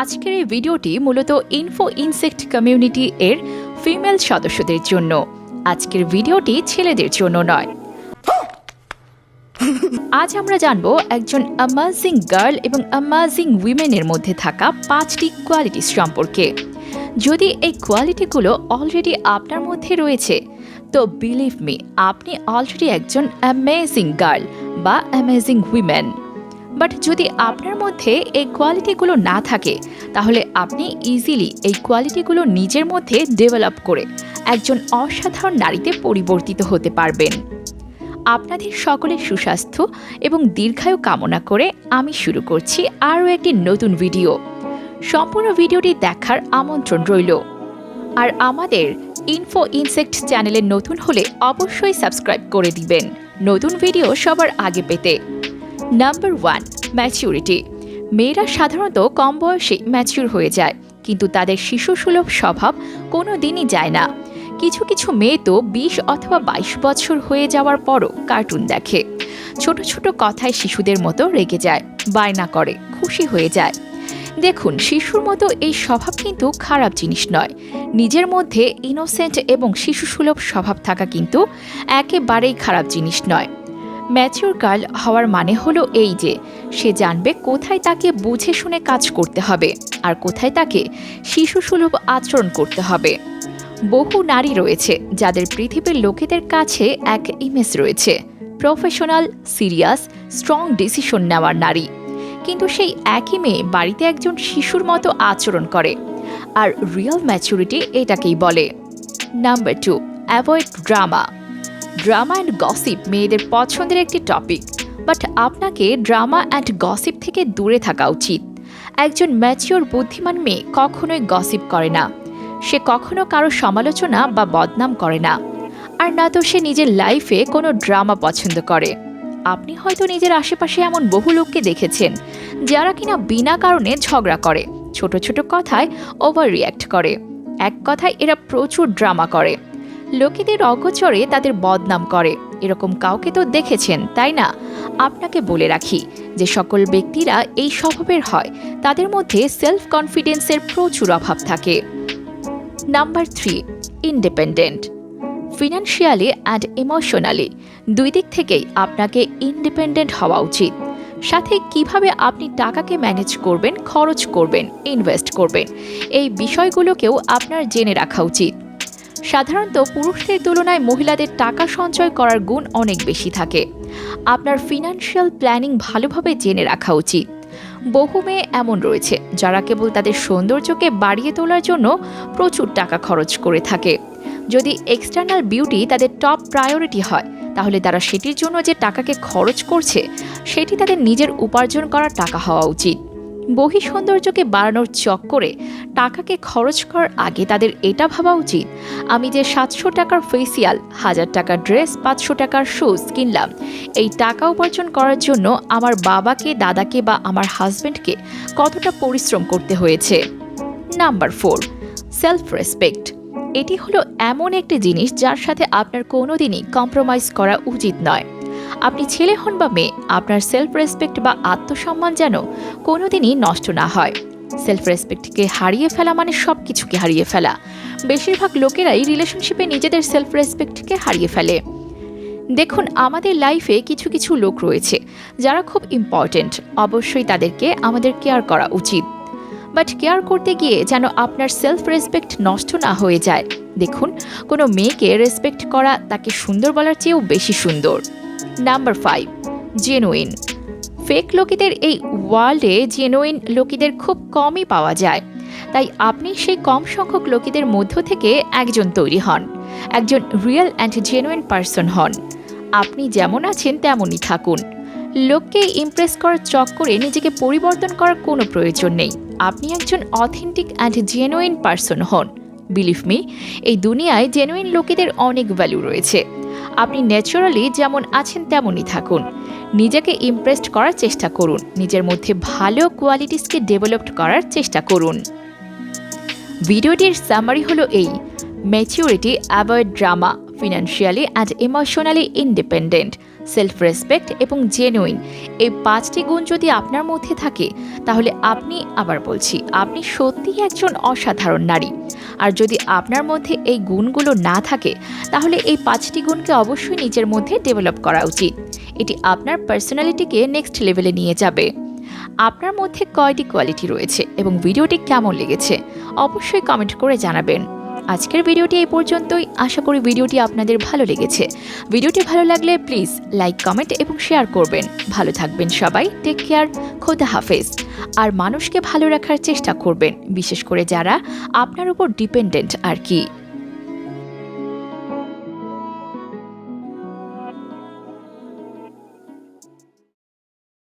আজকের এই ভিডিওটি মূলত ইনফো ইনসেক্ট কমিউনিটি এর ফিমেল সদস্যদের জন্য। আজকের ভিডিওটি ছেলেদের জন্য নয়। আজ আমরা জানব একজন অ্যামাজিং গার্ল এবং অ্যামাজিং উইমেনের মধ্যে থাকা পাঁচটি কোয়ালিটি সম্পর্কে। যদি এই কোয়ালিটিগুলো অলরেডি আপনার মধ্যে রয়েছে, তো বিলিভ মি আপনি অলরেডি একজন অ্যামেজিং গার্ল বা অ্যামেজিং উইমেন বাট যদি আপনার মধ্যে এই কোয়ালিটিগুলো না থাকে, তাহলে আপনি ইজিলি এই কোয়ালিটিগুলো নিজের মধ্যে ডেভেলপ করে একজন অসাধারণ নারীতে পরিবর্তিত হতে পারবেন। আপনাদের সকলের সুস্বাস্থ্য এবং দীর্ঘায়ু কামনা করে আমি শুরু করছি আরও একটি নতুন ভিডিও সম্পূর্ণ ভিডিওটি দেখার আমন্ত্রণ রইল। আর আমাদের ইনফো ইনসেক্ট চ্যানেলে নতুন হলে অবশ্যই সাবস্ক্রাইব করে দিবেন। নতুন ভিডিও সবার আগে পেতে নাম্বার ওয়ান ম্যাচিউরিটি মেয়েরা সাধারণত কম বয়সে ম্যাচিউর হয়ে যায়, কিন্তু তাদের শিশুসুলভ স্বভাব কোনো দিনই যায় না। কিছু কিছু মেয়ে তো বিশ অথবা বাইশ বছর হয়ে যাওয়ার পরও কার্টুন দেখে। ছোট ছোট কথায় শিশুদের মতো রেগে যায়, বায়না করে, খুশি হয়ে যায়। দেখুন, শিশুর মতো এই স্বভাব কিন্তু খারাপ জিনিস নয়। নিজের মধ্যে ইনোসেন্ট এবং শিশুসুলভ স্বভাব থাকা কিন্তু একেবারেই খারাপ জিনিস নয়। ম্যাচিওর গার্ল হওয়ার মানে হলো এই যে, সে জানবে কোথায় তাকে বুঝে শুনে কাজ করতে হবে আর কোথায় তাকে শিশুসুলভ আচরণ করতে হবে। বহু নারী রয়েছে যাদের পৃথিবীর লোকেদের কাছে এক ইমেজ রয়েছে প্রফেশনাল সিরিয়াস স্ট্রং ডিসিশন নেওয়ার নারী। কিন্তু সেই একই মেয়ে বাড়িতে একজন শিশুর মতো আচরণ করে আর রিয়েল ম্যাচুরিটি এটাকেই বলে। Number two avoid drama drama and gossip মেয়েদের পছন্দের একটি টপিক। বাট আপনাকে ড্রামা অ্যান্ড গসিপ থেকে দূরে থাকা উচিত। একজন ম্যাচিওর বুদ্ধিমান মেয়ে কখনোই গসিপ করে না। সে কখনো কারও সমালোচনা বা বদনাম করে না। আর না তো সে নিজের লাইফে কোনো ড্রামা পছন্দ করে। আপনি হয়তো নিজের আশেপাশে এমন বহু লোককে দেখেছেন, যারা কিনা বিনা কারণে ঝগড়া করে, ছোট ছোট কথায় ওভার রিয়্যাক্ট করে। এক কথায় এরা প্রচুর ড্রামা করে। লোকেদের অগোচরে তাদের বদনাম করে। এরকম কাউকে তো দেখেছেন, তাই না? আপনাকে বলে রাখি যে সকল ব্যক্তিরা এই স্বভাবের হয়। তাদের মধ্যে সেলফ কনফিডেন্সের প্রচুর অভাব থাকে। Number three independent financially and emotionally দুই দিক থেকেই আপনাকে ইন্ডিপেন্ডেন্ট হওয়া উচিত। সাথে কীভাবে আপনি টাকাকে ম্যানেজ করবেন, খরচ করবেন ইনভেস্ট করবেন, এই বিষয়গুলোকেও আপনার জেনে রাখা উচিত। সাধারণত পুরুষদের তুলনায় মহিলাদের টাকা সঞ্চয় করার গুণ অনেক বেশি থাকে। আপনার ফিনান্সিয়াল প্ল্যানিং ভালোভাবে জেনে রাখা উচিত। বহু মেয়ে এমন রয়েছে, যারা কেবল তাদের সৌন্দর্যকে বাড়িয়ে তোলার জন্য প্রচুর টাকা খরচ করে থাকে। যদি এক্সটার্নাল বিউটি তাদের টপ প্রায়োরিটি হয়, তাহলে তারা সেটির জন্য যে টাকাকে খরচ করছে, সেটি তাদের নিজের উপার্জন করা টাকা হওয়া উচিত। বহি সৌন্দর্যকে বাড়ানোর চক্করে টাকাকে খরচ করার আগে তাদের এটা ভাবা উচিত। আমি যে সাতশো টাকার ফেসিয়াল, হাজার টাকার ড্রেস, পাঁচশো টাকার শুজ কিনলাম, এই টাকা উপার্জন করার জন্য আমার বাবাকে, দাদাকে বা আমার হাজব্যান্ডকে কতটা পরিশ্রম করতে হয়েছে? নাম্বার ফোর সেলফ রেসপেক্ট এটি হলো এমন একটি জিনিস যার সাথে আপনার কোনোদিনই কম্প্রোমাইজ করা উচিত নয়। আপনি ছেলে হন বা মেয়ে, আপনার সেলফ রেসপেক্ট বা আত্মসম্মান যেন কোনোদিনই নষ্ট না হয়। সেলফ রেসপেক্টকে হারিয়ে ফেলা মানে সব কিছুকে হারিয়ে ফেলা। বেশিরভাগ লোকেরাই রিলেশনশিপে নিজেদের সেলফ রেসপেক্টকে হারিয়ে ফেলে। দেখুন, আমাদের লাইফে কিছু কিছু লোক রয়েছে, যারা খুব ইম্পর্ট্যান্ট অবশ্যই তাদেরকে আমাদের কেয়ার করা উচিত। বাট কেয়ার করতে গিয়ে যেন আপনার সেলফ রেসপেক্ট নষ্ট না হয়ে যায়। দেখুন, কোনো মেয়েকে রেসপেক্ট করা তাকে সুন্দর বলার চেয়েও বেশি সুন্দর। নাম্বার ফাইভ জেনুইন ফেক লোকেদের এই ওয়ার্ল্ডে জেনুইন লোকেদের খুব কমই পাওয়া যায়। তাই আপনি সেই কম সংখ্যক লোকেদের মধ্য থেকে একজন তৈরি হন, একজন রিয়েল অ্যান্ড জেনুইন পার্সন হন। আপনি যেমন আছেন, তেমনই থাকুন। লোককে ইমপ্রেস করার চক্করে নিজেকে পরিবর্তন করার কোনো প্রয়োজন নেই। আপনি একজন অথেন্টিক অ্যান্ড জেনুইন পার্সন হন। বিলিভ মি এই দুনিয়ায় জেনুইন লোকেদের অনেক ভ্যালু রয়েছে। আপনি ন্যাচারালি যেমন আছেন তেমনই থাকুন। নিজেকে ইমপ্রেসড করার চেষ্টা করুন। নিজের মধ্যে ভালো কোয়ালিটিসকে ডেভেলপড করার চেষ্টা করুন। ভিডিওটির সামারি হলো এই। Maturity avoid drama financially and emotionally independent self respect এবং জেনুইন এই পাঁচটি গুণ যদি আপনার মধ্যে থাকে, তাহলে আপনি, আবার বলছি, আপনি সত্যিই একজন অসাধারণ নারী। আর যদি আপনার মধ্যে এই গুণগুলো না থাকে, তাহলে এই পাঁচটি গুণকে অবশ্যই নিজের মধ্যে ডেভেলপ করা উচিত। এটি আপনার পার্সোনালিটিকে নেক্সট লেভেলে নিয়ে যাবে। আপনার মধ্যে কয়টি কোয়ালিটি রয়েছে এবং ভিডিওটি কেমন লেগেছে, অবশ্যই কমেন্ট করে জানাবেন। আজকের ভিডিওটি এই পর্যন্তই। আশা করি ভিডিওটি আপনাদের ভালো লেগেছে। ভিডিওটি ভালো লাগলে প্লিজ লাইক, কমেন্ট এবং শেয়ার করবেন। ভালো থাকবেন সবাই। টেক কেয়ার খোদা হাফেজ। আর মানুষকে ভালো রাখার চেষ্টা করবেন। বিশেষ করে যারা আপনার উপর ডিপেন্ডেন্ট আর কি।